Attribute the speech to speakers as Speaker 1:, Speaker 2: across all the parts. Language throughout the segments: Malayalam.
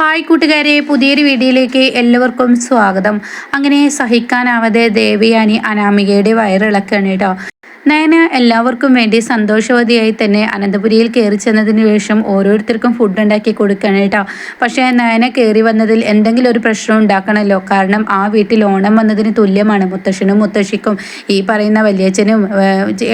Speaker 1: ഹായ് കൂട്ടുകാരെ പുതിയൊരു വീഡിയോയിലേക്ക് എല്ലാവർക്കും സ്വാഗതം. അങ്ങനെ സഹിക്കാനാവാതെ ദേവിയാനി അനാമികയുടെ വയറിളക്കാണ് കേട്ടോ. നയന എല്ലാവർക്കും വേണ്ടി സന്തോഷവതിയായി തന്നെ അനന്തപുരിയിൽ കയറി ചെന്നതിന് ശേഷം ഓരോരുത്തർക്കും ഫുഡ് ഉണ്ടാക്കി കൊടുക്കണം കേട്ടോ. പക്ഷേ നയന കയറി വന്നതിൽ എന്തെങ്കിലും ഒരു പ്രശ്നം ഉണ്ടാക്കണമല്ലോ കാരണം ആ വീട്ടിൽ ഓണം വന്നതിന് തുല്യമാണ് മുത്തശ്ശനും മുത്തശ്ശിക്കും. ഈ പറയുന്ന വലിയച്ഛനും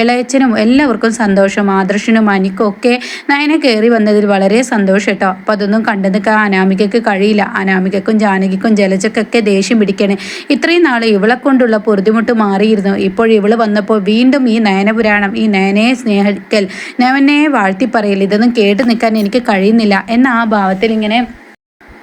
Speaker 1: ഇളയച്ഛനും എല്ലാവർക്കും സന്തോഷം ആദർശനും അനിക്കും ഒക്കെ നയന കയറി വന്നതിൽ വളരെ സന്തോഷം കേട്ടോ. അപ്പം അതൊന്നും കണ്ടു നിൽക്കാൻ അനാമികയ്ക്ക് കഴിയില്ല. അനാമികക്കും ജാനകിക്കും ജലജക്കൊക്കെ ദേഷ്യം പിടിക്കണേ. ഇത്രയും നാൾ ഇവളെ കൊണ്ടുള്ള പൊറുതിമുട്ട് മാറിയിരുന്നു. ഇപ്പോൾ ഇവൾ വന്നപ്പോൾ വീണ്ടും ഈ നയനപുരാണം ഈ നയനയെ സ്നേഹിക്കൽ നയനെ വാഴ്ത്തിപ്പറയൽ ഇതൊന്നും കേട്ട് നിൽക്കാൻ എനിക്ക് കഴിയുന്നില്ല എന്ന ആ ഭാവത്തിൽ ഇങ്ങനെ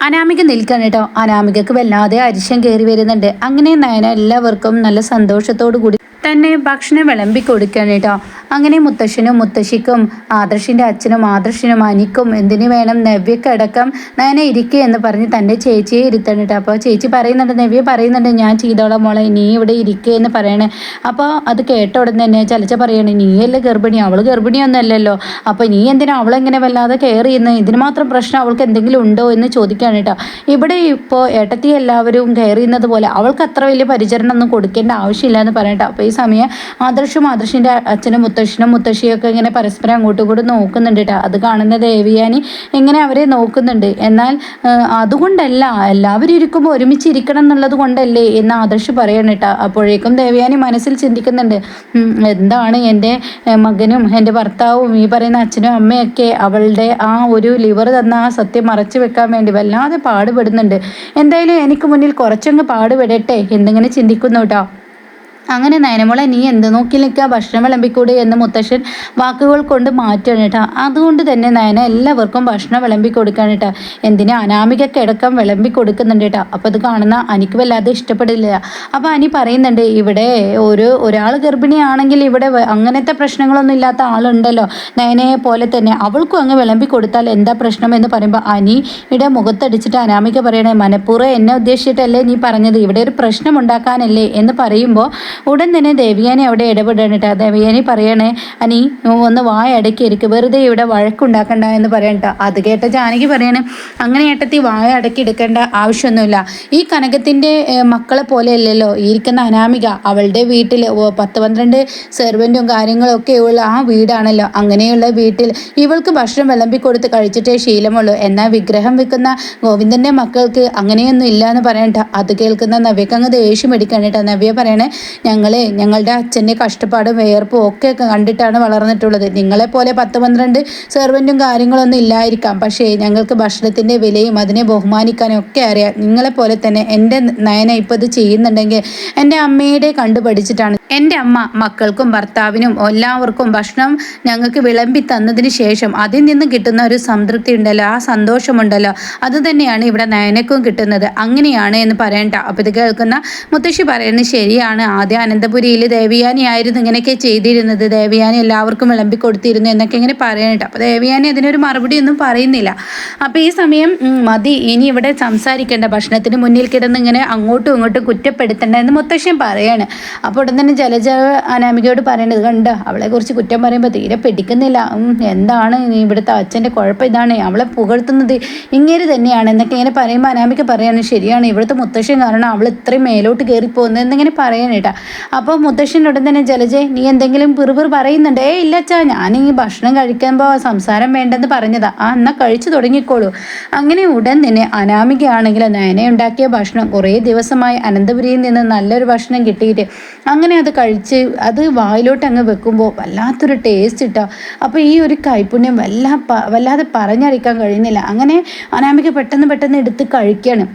Speaker 1: അനാമിക നിൽക്കണം കേട്ടോ. അനാമികക്ക് വല്ലാതെ അരിശം കയറി വരുന്നുണ്ട്. അങ്ങനെ നയന എല്ലാവർക്കും നല്ല സന്തോഷത്തോടു കൂടി തന്നെ ഭക്ഷണം വിളമ്പി കൊടുക്കണം കേട്ടോ അങ്ങനെ മുത്തശ്ശനും മുത്തശ്ശിക്കും ആദർശിന്റെ അച്ഛനും ആദർശിനും അനിക്കും എന്തിനു വേണം നവ്യക്കടക്കം? നയനെ ഇരിക്കുക എന്ന് പറഞ്ഞ് തന്റെ ചേച്ചിയെ ഇരുത്തണം കേട്ടോ അപ്പോൾ ചേച്ചി പറയുന്നുണ്ട് നവ്യ പറയുന്നുണ്ട് ഞാൻ ചെയ്തോളാം മോളെ നീ ഇവിടെ ഇരിക്കുക എന്ന് പറയണേ. അപ്പോൾ അത് കേട്ട ഉടനെ തന്നെ ചലച്ച പറയണേ നീയല്ലേ ഗർഭിണി? അവൾ ഗർഭിണിയൊന്നുമല്ലല്ലോ. അപ്പോൾ നീ എന്തിനാ അവളെങ്ങനെ വല്ലാതെ കെയർ ചെയ്യുന്നത് ഇതിന് മാത്രം പ്രശ്നം അവൾക്ക് എന്തെങ്കിലും ഉണ്ടോ എന്ന് ചോദിക്കുകയാണ് കേട്ടോ. ഇവിടെ ഇപ്പോൾ ഏട്ടത്തി എല്ലാവരും കെയർ ചെയ്യുന്നത് പോലെ അവൾക്ക് അത്ര വലിയ പരിചരണം ഒന്നും കൊടുക്കേണ്ട ആവശ്യമില്ല എന്ന് പറയട്ടോ അപ്പോൾ ഈ സമയം ആദർശും ആദർശിന്റെ അച്ഛനും മുത്തശ്ശനും മുത്തശ്ശിയൊക്കെ ഇങ്ങനെ പരസ്പരം അങ്ങോട്ടും ഇങ്ങോട്ടും നോക്കുന്നുണ്ട് കേട്ടോ. അത് കാണുന്ന ദേവിയാനി എങ്ങനെ അവരെ നോക്കുന്നുണ്ട്. എന്നാൽ അതുകൊണ്ടല്ല എല്ലാവരും ഇരിക്കുമ്പോൾ ഒരുമിച്ച് ഇരിക്കണം എന്നുള്ളത് കൊണ്ടല്ലേ എന്ന് ആദർശ് പറയണം കേട്ടോ. അപ്പോഴേക്കും ദേവിയാനി മനസ്സിൽ ചിന്തിക്കുന്നുണ്ട് എന്താണ് എന്റെ മകനും എന്റെ ഭർത്താവും ഈ പറയുന്ന അച്ഛനും അമ്മയൊക്കെ അവളുടെ ആ ഒരു ലിവർ തന്ന ആ സത്യം മറച്ചു വെക്കാൻ വേണ്ടി വല്ലാതെ പാടുപെടുന്നുണ്ട്. എന്തായാലും എനിക്ക് മുന്നിൽ കുറച്ചങ്ങ് പാടുപെടട്ടെ എന്നിങ്ങനെ ചിന്തിക്കുന്നു കേട്ടോ. അങ്ങനെ നയനമോളെ നീ എന്ത് നോക്കി നിൽക്കുക ഭക്ഷണം വിളമ്പിക്കൂടെ? എന്ന് മുത്തശ്ശൻ വാക്കുകൾ കൊണ്ട് മാറ്റണം കേട്ടോ. അതുകൊണ്ട് തന്നെ നയന എല്ലാവർക്കും ഭക്ഷണം വിളമ്പി കൊടുക്കാൻ കേട്ടോ. എന്തിനാ അനാമിക കിടക്കം വിളമ്പി കൊടുക്കുന്നുണ്ട് കേട്ടോ. അപ്പോൾ അത് കാണുന്ന അനിക്ക് വല്ലാതെ ഇഷ്ടപ്പെടില്ല. അപ്പോൾ അനി പറയുന്നുണ്ട് ഇവിടെ ഒരു ഒരാൾ ഗർഭിണിയാണെങ്കിൽ ഇവിടെ അങ്ങനത്തെ പ്രശ്നങ്ങളൊന്നും ഇല്ലാത്ത ആളുണ്ടല്ലോ. നയനയെ പോലെ തന്നെ അവൾക്കും അങ്ങ് വിളമ്പി കൊടുത്താൽ എന്താ പ്രശ്നം? എന്ന് പറയുമ്പോൾ അനിയുടെ മുഖത്തടിച്ചിട്ട് അനാമിക പറയണേ മനഃപൂർവം എന്നെ ഉദ്ദേശിച്ചിട്ടല്ലേ നീ പറഞ്ഞത്. ഇവിടെ ഒരു പ്രശ്നം ഉണ്ടാക്കാനല്ലേ? എന്ന് പറയുമ്പോൾ ഉടൻ തന്നെ ദേവിയാനെ അവിടെ ഇടപെടണിട്ടാ ദേവിയാനി പറയണേ അനി ഒന്ന് വായ അടക്കി ഇരിക്കുക വെറുതെ ഇവിടെ വഴക്കുണ്ടാക്കണ്ട എന്ന് പറയണ്ട അത് കേട്ട ജാനകി പറയണേ അങ്ങനെ ഏട്ടത്തി വായ അടക്കി എടുക്കേണ്ട ആവശ്യമൊന്നുമില്ല. ഈ കനകത്തിന്റെ മക്കളെ പോലെയല്ലല്ലോ ഇരിക്കുന്ന അനാമിക. അവളുടെ വീട്ടിൽ പത്ത് പന്ത്രണ്ട് സെർവന്റും കാര്യങ്ങളും ഒക്കെ ഉള്ള ആ വീടാണല്ലോ. അങ്ങനെയുള്ള വീട്ടിൽ ഇവൾക്ക് ഭക്ഷണം വിളമ്പി കൊടുത്ത് കഴിച്ചിട്ടേ ശീലമുള്ളൂ. എന്നാൽ വിഗ്രഹം വെക്കുന്ന ഗോവിന്ദന്റെ മക്കൾക്ക് അങ്ങനെയൊന്നും ഇല്ല എന്ന് പറയണ്ട. അത് കേൾക്കുന്ന നവ്യക്ക് അങ്ങ് ദേഷ്യം എടുക്കണം നവ്യ പറയണേ ഞങ്ങളെ ഞങ്ങളുടെ അച്ഛന്റെ കഷ്ടപ്പാടും വേർപ്പും ഒക്കെ കണ്ടിട്ടാണ് വളർന്നിട്ടുള്ളത്. നിങ്ങളെപ്പോലെ പത്ത് പന്ത്രണ്ട് സെർവന്റും കാര്യങ്ങളൊന്നും ഇല്ലായിരിക്കാം. പക്ഷേ ഞങ്ങൾക്ക് ഭക്ഷണത്തിന്റെ വിലയും അതിനെ ബഹുമാനിക്കാനും ഒക്കെ അറിയാം. നിങ്ങളെപ്പോലെ തന്നെ എന്റെ നയന ഇപ്പോൾ ഇത് ചെയ്യുന്നുണ്ടെങ്കിൽ എന്റെ അമ്മയുടെ കണ്ടു പഠിച്ചിട്ടാണ്. എന്റെ അമ്മ മക്കൾക്കും ഭർത്താവിനും എല്ലാവർക്കും ഭക്ഷണം ഞങ്ങൾക്ക് വിളമ്പി തന്നതിന് ശേഷം അതിൽ നിന്ന് കിട്ടുന്ന ഒരു സംതൃപ്തി ഉണ്ടല്ലോ ആ സന്തോഷമുണ്ടല്ലോ അത് തന്നെയാണ് ഇവിടെ നയനക്കും കിട്ടുന്നത്. അങ്ങനെയാണ് എന്ന് പറയണ്ട. അപ്പോൾ ഇത് കേൾക്കുന്ന മുത്തശ്ശി പറയുന്നത് ശരിയാണ് ആദ്യം. അനന്തപുരിയിൽ ദേവിയാനി ആയിരുന്നു ഇങ്ങനെയൊക്കെ ചെയ്തിരുന്നത്. ദേവിയാനി എല്ലാവർക്കും വിളമ്പി കൊടുത്തിരുന്നു എന്നൊക്കെ ഇങ്ങനെ പറയണ്ട അപ്പോൾ ദേവിയാനി അതിനൊരു മറുപടി ഒന്നും പറയുന്നില്ല. അപ്പോൾ ഈ സമയം മതി ഇനി ഇവിടെ സംസാരിക്കേണ്ട. ഭക്ഷണത്തിന് മുന്നിൽ കിടന്ന് ഇങ്ങനെ അങ്ങോട്ടും ഇങ്ങോട്ടും കുറ്റപ്പെടുത്തണ്ട എന്ന് മുത്തശ്ശൻ പറയാണ്. അപ്പോൾ ഉടൻ തന്നെ ജലജ അനാമികയോട് പറയണത് കണ്ട? അവളെക്കുറിച്ച് കുറ്റം പറയുമ്പോൾ തീരെ പിടിക്കുന്നില്ല. എന്താണ് ഇവിടുത്തെ അച്ഛന്റെ കുഴപ്പം? ഇതാണ് അവളെ പുകഴ്ത്തുന്നത്. ഇങ്ങനെ തന്നെയാണ് എന്നൊക്കെ ഇങ്ങനെ പറയുമ്പോൾ അനാമിക പറയാണ് ശരിയാണ്. ഇവിടുത്തെ മുത്തശ്ശൻ കാരണം അവൾ ഇത്രയും മേലോട്ട് കയറി പോകുന്നത് എന്നിങ്ങനെ പറയാനേട്ടാ അപ്പോൾ മുത്തശ്ശൻ ഉടൻ തന്നെ ജലജെ നീ എന്തെങ്കിലും പിറുപിർ പറയുന്നുണ്ട്? ഏ ഇല്ല അച്ഛാ ഞാൻ ഈ ഭക്ഷണം കഴിക്കുമ്പോൾ സംസാരം വേണ്ടെന്ന് പറഞ്ഞതാ. ആ എന്നാൽ കഴിച്ചു തുടങ്ങിക്കോളൂ. അങ്ങനെ ഉടൻ തന്നെ അനാമികയാണെങ്കിൽ നയന ഉണ്ടാക്കിയ ഭക്ഷണം കുറേ ദിവസമായി അനന്തപുരിയിൽ നിന്ന് നല്ലൊരു ഭക്ഷണം കിട്ടിയിട്ട് അങ്ങനെ അത് കഴിച്ച് അത് വായിലോട്ട് അങ്ങ് വെക്കുമ്പോൾ വല്ലാത്തൊരു ടേസ്റ്റ് ഇട്ടാ. അപ്പോൾ ഈ ഒരു കൈപ്പുണ്യം വല്ലാ വല്ലാതെ പറഞ്ഞറിയിക്കാൻ കഴിയുന്നില്ല. അങ്ങനെ അനാമിക പെട്ടെന്ന് പെട്ടെന്ന് എടുത്ത് കഴിക്കുകയാണ്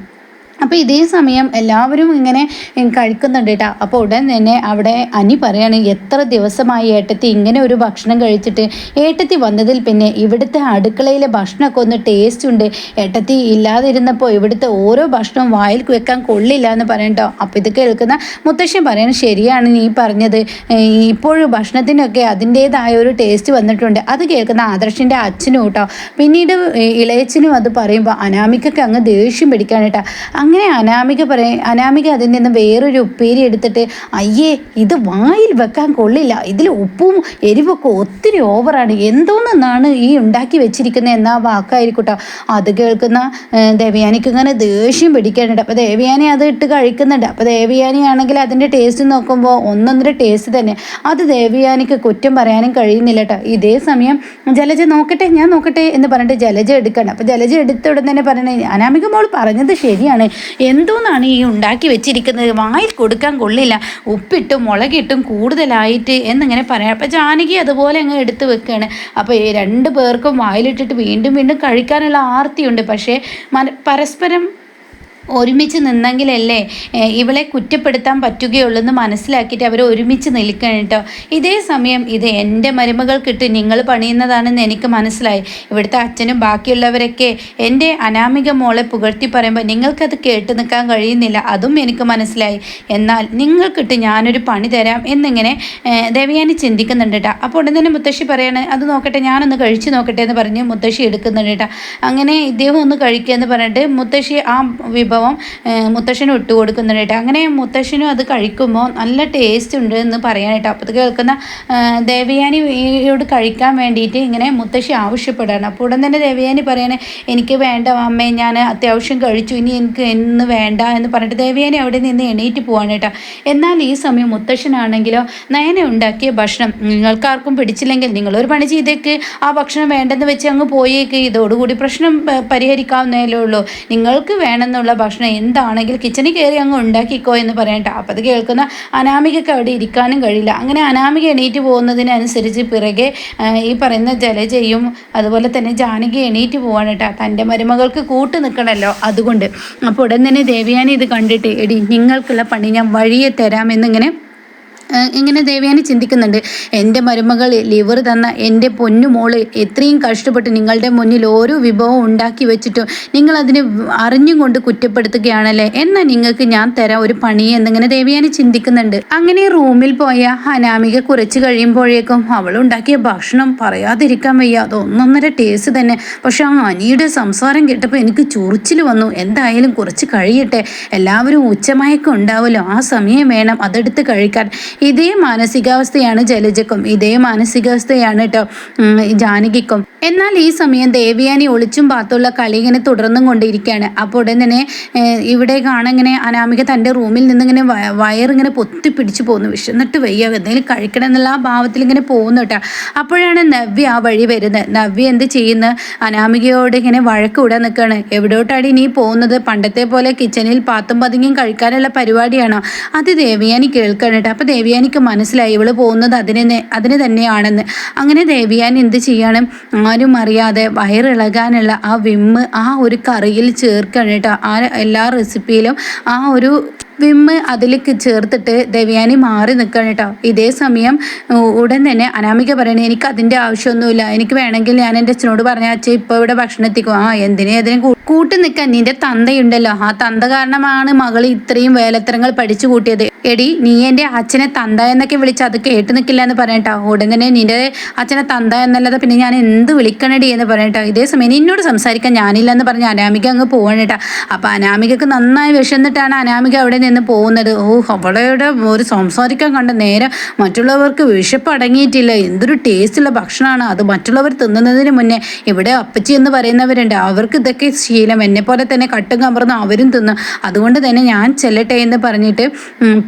Speaker 1: അപ്പോൾ ഇതേ സമയം എല്ലാവരും ഇങ്ങനെ കഴിക്കുന്നുണ്ട് കേട്ടോ അപ്പോൾ ഉടൻ തന്നെ അവിടെ അനി പറയാണ് എത്ര ദിവസമായി ഏട്ടത്തി ഇങ്ങനെ ഒരു ഭക്ഷണം കഴിച്ചിട്ട് ഏട്ടത്തി വന്നതിൽ പിന്നെ ഇവിടുത്തെ അടുക്കളയിലെ ഭക്ഷണമൊക്കെ ഒന്ന് ടേസ്റ്റ് ഉണ്ട്. ഏട്ടത്തി ഇല്ലാതിരുന്നപ്പോൾ ഇവിടുത്തെ ഓരോ ഭക്ഷണവും വായിൽ വെക്കാൻ കൊള്ളില്ല എന്ന് പറയണ്ടോ അപ്പോൾ ഇത് കേൾക്കുന്ന മുത്തശ്ശൻ പറയണ ശരിയാണ് നീ പറഞ്ഞത്. ഇപ്പോഴും ഭക്ഷണത്തിനൊക്കെ അതിന്റേതായ ഒരു ടേസ്റ്റ് വന്നിട്ടുണ്ട്. അത് കേൾക്കുന്ന ആദർശിന്റെ അച്ഛനും കേട്ടോ പിന്നീട് ഇളയച്ചനും അത് പറയുമ്പോൾ അനാമിക്കൊക്കെ അങ്ങ് ദേഷ്യം പിടിക്കാൻ കേട്ടോ അങ്ങനെ അനാമിക പറയും അനാമിക അതിൽ നിന്ന് വേറൊരു ഉപ്പേരി എടുത്തിട്ട് അയ്യേ ഇത് വായിൽ വെക്കാൻ കൊള്ളില്ല. ഇതിൽ ഉപ്പും എരിവൊക്കെ ഒത്തിരി ഓവറാണ്. എന്തോന്നാണ് ഈ ഉണ്ടാക്കി വെച്ചിരിക്കുന്നത് എന്നാ വാക്കായിരിക്കട്ടോ. അത് കേൾക്കുന്ന ദേവയാനിക്ക് ഇങ്ങനെ ദേഷ്യം പിടിക്കാനുണ്ട്. അപ്പോൾ ദേവയാനി അത് ഇട്ട് കഴിക്കുന്നുണ്ട്. അപ്പോൾ ദേവയാനി ആണെങ്കിൽ അതിന്റെ ടേസ്റ്റ് നോക്കുമ്പോൾ ഒന്നൊന്നര ടേസ്റ്റ് തന്നെ. അത് ദേവയാനിക്ക് കുറ്റം പറയാനും കഴിയുന്നില്ല കേട്ടോ ഇതേ സമയം ജലജ നോക്കട്ടെ ഞാൻ നോക്കട്ടെ എന്ന് പറഞ്ഞിട്ട് ജലജ എടുക്കണം. അപ്പോൾ ജലജ എടുത്ത ഉടൻ തന്നെ പറയണേ അനാമിക മോൾ പറഞ്ഞത് ശരിയാണ്. എന്തോന്നാണ് ഈ ഉണ്ടാക്കി വെച്ചിരിക്കുന്നത്? വായിൽ കൊടുക്കാൻ കൊള്ളില്ല. ഉപ്പിട്ടും മുളകിട്ടും കൂടുതലായിട്ട് എന്നിങ്ങനെ പറയാം. അപ്പം ജാനകി അതുപോലെ അങ്ങ് എടുത്ത് വെക്കുകയാണ് അപ്പോൾ രണ്ട് പേർക്കും വായിലിട്ടിട്ട് വീണ്ടും വീണ്ടും കഴിക്കാനുള്ള ആർത്തിയുണ്ട്. പക്ഷേ പരസ്പരം ഒരുമിച്ച് നിന്നെങ്കിലല്ലേ ഇവളെ കുറ്റപ്പെടുത്താൻ പറ്റുകയുള്ളൂ എന്ന് മനസ്സിലാക്കിയിട്ട് അവർ ഒരുമിച്ച് നിൽക്കണം കേട്ടോ ഇതേ സമയം ഇത് എന്റെ മരുമകൾക്കിട്ട് നിങ്ങൾ പണിയുന്നതാണെന്ന് എനിക്ക് മനസ്സിലായി. ഇവിടുത്തെ അച്ഛനും ബാക്കിയുള്ളവരൊക്കെ എന്റെ അനാമിക മോളെ പുകഴ്ത്തി പറയുമ്പോൾ നിങ്ങൾക്കത് കേട്ട് നിൽക്കാൻ കഴിയുന്നില്ല അതും എനിക്ക് മനസ്സിലായി. എന്നാൽ നിങ്ങൾക്കിട്ട് ഞാനൊരു പണി തരാം എന്നിങ്ങനെ ദേവയാനി ചിന്തിക്കുന്നുണ്ട് കേട്ടോ അപ്പോൾ ഉടൻ തന്നെ മുത്തശ്ശി പറയാണ് അത് നോക്കട്ടെ ഞാനൊന്ന് കഴിച്ചു നോക്കട്ടെ എന്ന് പറഞ്ഞ് മുത്തശ്ശി എടുക്കുന്നുണ്ട് കേട്ടോ അങ്ങനെ ഇദ്ദേഹം ഒന്ന് കഴിക്കുക എന്ന് പറഞ്ഞിട്ട് മുത്തശ്ശി ആ വിഭവം വിഭവം മുത്തശ്ശനും ഇട്ട് കൊടുക്കുന്നുണ്ട് അങ്ങനെ മുത്തശ്ശനും അത് കഴിക്കുമ്പോൾ നല്ല ടേസ്റ്റ് ഉണ്ട് എന്ന് പറയാനായിട്ട് അപ്പോൾ കേൾക്കുന്ന ദേവയാനിയോട് കഴിക്കാൻ വേണ്ടിയിട്ട് ഇങ്ങനെ മുത്തശ്ശി ആവശ്യപ്പെടുകയാണ് അപ്പോൾ ഉടൻ തന്നെ ദേവയാനി പറയാണ് എനിക്ക് വേണ്ട അമ്മേ ഞാൻ അത്യാവശ്യം കഴിച്ചു. ഇനി എനിക്ക് എന്ന് വേണ്ട എന്ന് പറഞ്ഞിട്ട് ദേവയാനി അവിടെ നിന്ന് എണീറ്റ് പോവാണ് കേട്ടോ. എന്നാൽ ഈ സമയം മുത്തശ്ശനാണെങ്കിലോ നയന ഉണ്ടാക്കിയ ഭക്ഷണം നിങ്ങൾക്കാർക്കും പിടിച്ചില്ലെങ്കിൽ നിങ്ങളൊരു പണി ചെയ്തേക്ക്. ആ ഭക്ഷണം വേണ്ടെന്ന് വെച്ച് അങ്ങ് പോയേക്ക്. ഇതോടുകൂടി പ്രശ്നം പരിഹരിക്കാവുന്നതല്ലേ ഉള്ളൂ. നിങ്ങൾക്ക് വേണമെന്നുള്ള ഭക്ഷണം എന്താണെങ്കിൽ കിച്ചണിൽ കയറി അങ്ങ് ഉണ്ടാക്കിക്കോ എന്ന് പറയട്ടെ അപ്പം അത് കേൾക്കുന്ന അനാമികക്ക് അവിടെ ഇരിക്കാനും കഴിയില്ല. അങ്ങനെ അനാമിക എണീറ്റ് പോകുന്നതിനനുസരിച്ച് പിറകെ ഈ പറയുന്ന ജലജയും അതുപോലെ തന്നെ ജാനകി എണീറ്റ് പോവാണ് കേട്ടോ തന്റെ മരുമകൾക്ക് കൂട്ട് നിൽക്കണമല്ലോ അതുകൊണ്ട്. അപ്പോൾ ഉടൻ തന്നെ ദേവിയാനി ഇത് കണ്ടിട്ട് എടി നിങ്ങൾക്കുള്ള പണി ഞാൻ വഴിയെ തരാം എന്നിങ്ങനെ ഇങ്ങനെ ദേവയാനി ചിന്തിക്കുന്നുണ്ട്. എന്റെ മരുമകൾ ലിവർ തന്ന എന്റെ പൊന്നുമോൾ എത്രയും കഷ്ടപ്പെട്ട് നിങ്ങളുടെ മുന്നിൽ ഓരോ വിഭവം ഉണ്ടാക്കി വെച്ചിട്ടും നിങ്ങൾ അതിനെ അറിഞ്ഞും കൊണ്ട് കുറ്റപ്പെടുത്തുകയാണല്ലേ? എന്നാൽ നിങ്ങൾക്ക് ഞാൻ തരാം ഒരു പണി എന്നിങ്ങനെ ദേവയാനി ചിന്തിക്കുന്നുണ്ട്. അങ്ങനെ റൂമിൽ പോയ അനാമിക കുറച്ച് കഴിയുമ്പോഴേക്കും അവൾ ഉണ്ടാക്കിയ ഭക്ഷണം പറയാതിരിക്കാൻ വയ്യ. അതൊന്നൊന്നര ടേസ്റ്റ് തന്നെ. പക്ഷെ ആ അനിയുടെ സംസാരം കേട്ടപ്പോൾ എനിക്ക് ചൊറിച്ചിൽ വന്നു. എന്തായാലും കുറച്ച് കഴിയട്ടെ. എല്ലാവരും ഉച്ചമയക്കം ഉണ്ടാവുമല്ലോ ആ സമയം വേണം അതെടുത്ത് കഴിക്കാൻ. ഇതേ മാനസികാവസ്ഥയാണ് ജലജക്കും ഇതേ മാനസികാവസ്ഥയാണ് കേട്ടോ ജാനകിക്കും. എന്നാൽ ഈ സമയം ദേവിയാനി ഒളിച്ചും പാത്തുള്ള കളി ഇങ്ങനെ തുടർന്നും കൊണ്ടിരിക്കുകയാണ്. അപ്പോൾ ഉടൻ തന്നെ ഇവിടെ കാണാൻ അനാമിക തന്റെ റൂമിൽ നിന്നിങ്ങനെ വയറിങ്ങനെ പൊത്തി പിടിച്ചു പോകുന്നു. വിശന്നിട്ട് വയ്യ എന്തെങ്കിലും കഴിക്കണം എന്നുള്ള ആ ഭാവത്തിൽ ഇങ്ങനെ പോകുന്നു കേട്ടോ. അപ്പോഴാണ് നവ്യ ആ വഴി വരുന്നത്. നവ്യ എന്ത് ചെയ്യുന്ന? അനാമികയോട് ഇങ്ങനെ വഴക്ക് വിടാൻ നിൽക്കുകയാണ്. എവിടോട്ടാണ് ഇനി പോകുന്നത്? പണ്ടത്തെ പോലെ കിച്ചണിൽ പാത്തും പതുങ്ങിയും കഴിക്കാനുള്ള പരിപാടിയാണോ? അത് ദേവിയാനി കേൾക്കണം കേട്ടോ. അപ്പോൾ ദേവിയാനിക്ക് മനസ്സിലായി ഇവൾ പോകുന്നത് അതിനെ അതിന് തന്നെയാണെന്ന്. അങ്ങനെ ദേവിയാനി എന്ത് ചെയ്യണം? ആരും അറിയാതെ വയറിളകാനുള്ള ആ വിമ്മ് ആ ഒരു കറിയിൽ ചേർക്കണിട്ട് ആ എല്ലാ റെസിപ്പിയിലും ആ ഒരു വിമ്മ് അതിലേക്ക് ചേർത്തിട്ട് ദേവയാനി മാറി നിൽക്കണം കേട്ടോ. ഇതേ സമയം ഉടൻ തന്നെ അനാമിക പറയണേ എനിക്ക് അതിന്റെ ആവശ്യമൊന്നുമില്ല. എനിക്ക് വേണമെങ്കിൽ ഞാൻ എന്റെ അച്ഛനോട് പറഞ്ഞ അച്ഛൻ ഇപ്പോൾ ഇവിടെ ഭക്ഷണം എത്തിക്കും. ആ എന്തിനെ അതിനെ കൂട്ടി നിൽക്കാൻ? നിന്റെ തന്തയുണ്ടല്ലോ. ആ തന്ത കാരണമാണ് മകൾ ഇത്രയും വേലത്തരങ്ങൾ പഠിച്ചു കൂട്ടിയത്. എടി നീ എന്റെ അച്ഛനെ തന്ത എന്നൊക്കെ വിളിച്ച് അത് കേട്ട് നിൽക്കില്ല എന്ന് പറയട്ടോ. ഉടൻ തന്നെ നിന്റെ അച്ഛനെ തന്ത എന്നല്ലാതെ പിന്നെ ഞാൻ എന്ത് വിളിക്കണടി എന്ന് പറയട്ടോ. ഇതേ സമയം നിന്നോട് സംസാരിക്കാൻ ഞാനില്ല എന്ന് പറഞ്ഞ് അനാമിക അങ്ങ് പോകണേട്ടാ അപ്പോൾ അനാമികക്ക് നന്നായി വിഷന്നിട്ടാണ് അനാമിക അവിടെ നിന്ന് പോകുന്നത്. ഓ അവളയുടെ ഒരു സംസാരിക്കാൻ കണ്ട നേരെ മറ്റുള്ളവർക്ക് വിശപ്പ് അടങ്ങിയിട്ടില്ല. എന്തൊരു ടേസ്റ്റുള്ള ഭക്ഷണമാണ് അത് മറ്റുള്ളവർ തിന്നുന്നതിന് മുന്നേ. ഇവിടെ അപ്പച്ചി എന്ന് പറയുന്നവരുണ്ട്. അവർക്ക് ഇതൊക്കെ ശീലം. എന്നെ പോലെ തന്നെ കട്ടും കമ്പറന്ന് അവരും തിന്നു. അതുകൊണ്ട് തന്നെ ഞാൻ ചെല്ലട്ടെ എന്ന് പറഞ്ഞിട്ട്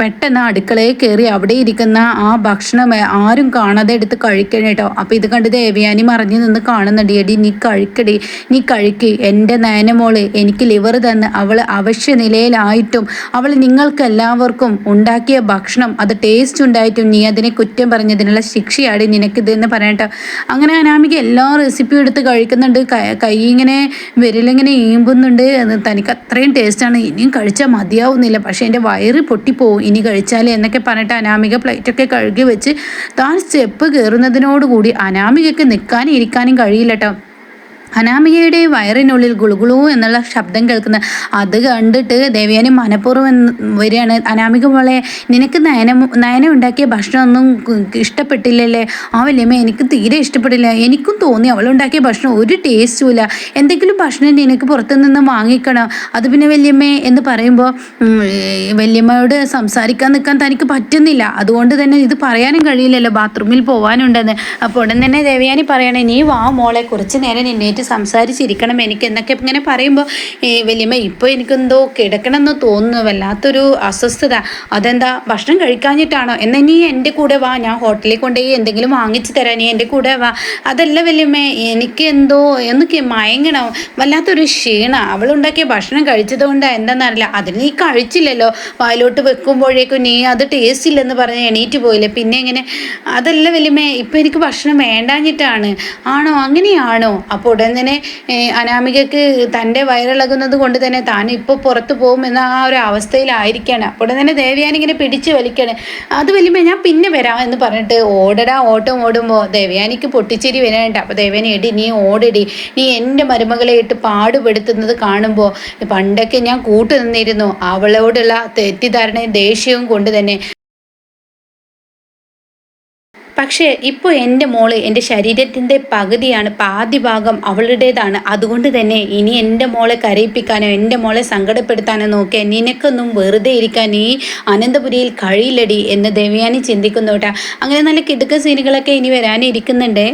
Speaker 1: പെട്ടെന്ന് അടുക്കളയിൽ കയറി അവിടെ ഇരിക്കുന്ന ആ ഭക്ഷണം ആരും കാണാതെ എടുത്ത് കഴിക്കണം കേട്ടോ. അപ്പോൾ ഇത് കണ്ട് ദേവയാനി മറിഞ്ഞു നിന്ന് കാണുന്നുണ്ട്. എടി നീ കഴിക്കടി നീ കഴിക്ക്. എന്റെ നയനമോൾ എനിക്ക് ലിവർ തന്ന്. അവൾ അവശ്യ നിലയിലായിട്ടും അവൾ നിങ്ങൾക്ക് എല്ലാവർക്കും ഉണ്ടാക്കിയ ഭക്ഷണം അത് ടേസ്റ്റ് ഉണ്ടായിട്ടും നീ അതിനെ കുറ്റം പറഞ്ഞതിനുള്ള ശിക്ഷയാടി നിനക്കിതെന്ന് പറയട്ടെ അങ്ങനെ അനാമിക എല്ലാ റെസിപ്പിയും എടുത്ത് കഴിക്കുന്നുണ്ട്. കൈ ഇങ്ങനെ വിരലിങ്ങനെ ഈമ്പുന്നുണ്ട്. തനിക്ക് അത്രയും ടേസ്റ്റാണ് ഇനിയും കഴിച്ചാൽ മതിയാവുന്നില്ല. പക്ഷേ എന്റെ വയറ് പൊട്ടിപ്പോവും. ഇനി കഴിച്ചാലേ എന്നൊക്കെ പറഞ്ഞിട്ട് അനാമിക പ്ലേറ്റൊക്കെ കഴുകി വെച്ച് താൻ സ്റ്റെപ്പ് കയറുന്നതിനോടുകൂടി അനാമികയ്ക്ക് നിൽക്കാനും ഇരിക്കാനും കഴിയില്ല കേട്ടോ അനാമികയുടെ വയറിനുള്ളിൽ ഗുളുഗുളു എന്നുള്ള ശബ്ദം കേൾക്കുന്ന അത് കണ്ടിട്ട് ദേവയാനി മനഃപൂർവം വരികയാണ്. അനാമിക പോലെ നിനക്ക് നയനം നയനം ഉണ്ടാക്കിയ ഭക്ഷണമൊന്നും ഇഷ്ടപ്പെട്ടില്ലല്ലേ? ആ വല്യമ്മ എനിക്ക് തീരെ ഇഷ്ടപ്പെട്ടില്ല എനിക്കും തോന്നി അവളുണ്ടാക്കിയ ഭക്ഷണം ഒരു ടേസ്റ്റും ഇല്ല. എന്തെങ്കിലും ഭക്ഷണം നിനക്ക് പുറത്തു നിന്ന് വാങ്ങിക്കണം. അത് പിന്നെ വല്യമ്മ എന്ന് പറയുമ്പോൾ വല്യമ്മയോട് സംസാരിക്കാൻ നിൽക്കാൻ തനിക്ക് പറ്റുന്നില്ല. അതുകൊണ്ട് തന്നെ ഇത് പറയാനും കഴിയില്ലല്ലോ. ബാത്റൂമിൽ പോകാനുണ്ടെന്ന് അപ്പോൾ ഉടൻ തന്നെ ദേവയാനി പറയണേ നീ വാ മോളെ കുറച്ച് നേരം നിന്നേറ്റ് സംസാരിച്ചിരിക്കണം എനിക്ക് എന്നൊക്കെ ഇങ്ങനെ പറയുമ്പോൾ വലിയമ്മ ഇപ്പോൾ എനിക്കെന്തോ കിടക്കണമെന്ന് തോന്നുന്നു വല്ലാത്തൊരു അസ്വസ്ഥത. അതെന്താ ഭക്ഷണം കഴിക്കാഞ്ഞിട്ടാണോ? എന്നാൽ നീ എന്റെ കൂടെ വാ ഞാൻ ഹോട്ടലിൽ കൊണ്ടുപോയി എന്തെങ്കിലും വാങ്ങിച്ചു തരാം നീ എന്റെ കൂടെ വാ. അതല്ല വലിയമ്മ എനിക്ക് എന്തോ എന്നൊക്കെ മയങ്ങണം വല്ലാത്തൊരു ക്ഷീണ. അവളുണ്ടാക്കിയ ഭക്ഷണം കഴിച്ചത് കൊണ്ട് എന്താണെന്നറിയില്ല അതിന് നീ കഴിച്ചില്ലല്ലോ. വായിലോട്ട് വെക്കുമ്പോഴേക്കും നീ അത് ടേസ്റ്റ് ഇല്ലെന്ന് പറഞ്ഞ് എണീറ്റ് പോയില്ലേ. പിന്നെ എങ്ങനെ? അതല്ല വലിയമ്മ ഇപ്പം എനിക്ക് ഭക്ഷണം വേണ്ടാഞ്ഞിട്ടാണ്. ആണോ? അങ്ങനെയാണോ? അപ്പോൾ ഉടൻ തന്നെ അനാമികക്ക് തന്റെ വയറിളകുന്നത് കൊണ്ട് തന്നെ താൻ ഇപ്പോൾ പുറത്തു പോകും എന്ന ആ ഒരു അവസ്ഥയിലായിരിക്കുകയാണ് അപ്പോൾ തന്നെ ദേവയാനി ഇങ്ങനെ പിടിച്ച് വലിക്കുകയാണ് അത് വലിയുമ്പോൾ ഞാൻ പിന്നെ വരാം എന്ന് പറഞ്ഞിട്ട് ഓടടാ ഓട്ടം ഓടുമ്പോൾ ദേവയാനിക്ക് പൊട്ടിച്ചിരി വരാനുണ്ട്. അപ്പോൾ ദേവയാനി എടി നീ ഓടടി. നീ എന്റെ മരുമകളെ ഇട്ട് പാടുപെടുത്തുന്നത് കാണുമ്പോൾ പണ്ടൊക്കെ ഞാൻ കൂട്ടു നിന്നിരുന്നു. അവളോടുള്ള തെറ്റിദ്ധാരണയും ദേഷ്യവും കൊണ്ട് തന്നെ പക്ഷേ ഇപ്പോൾ എന്റെ മോൾ എന്റെ ശരീരത്തിന്റെ പകുതിയാണ് പാതി ഭാഗം അവളുടേതാണ്. അതുകൊണ്ട് തന്നെ ഇനി എന്റെ മോളെ കരയിപ്പിക്കാനോ എന്റെ മോളെ സങ്കടപ്പെടുത്താനോ നോക്കിയാൽ നിനക്കൊന്നും വെറുതെ ഇരിക്കാൻ ഈ അനന്തപുരിയിൽ കഴിയില്ലടി എന്ന് ദേവയാനി ചിന്തിക്കുന്നു കേട്ടാ. അങ്ങനെ നല്ല കിടുക്ക സീനുകളൊക്കെ ഇനി വരാനിരിക്കുന്നുണ്ട്.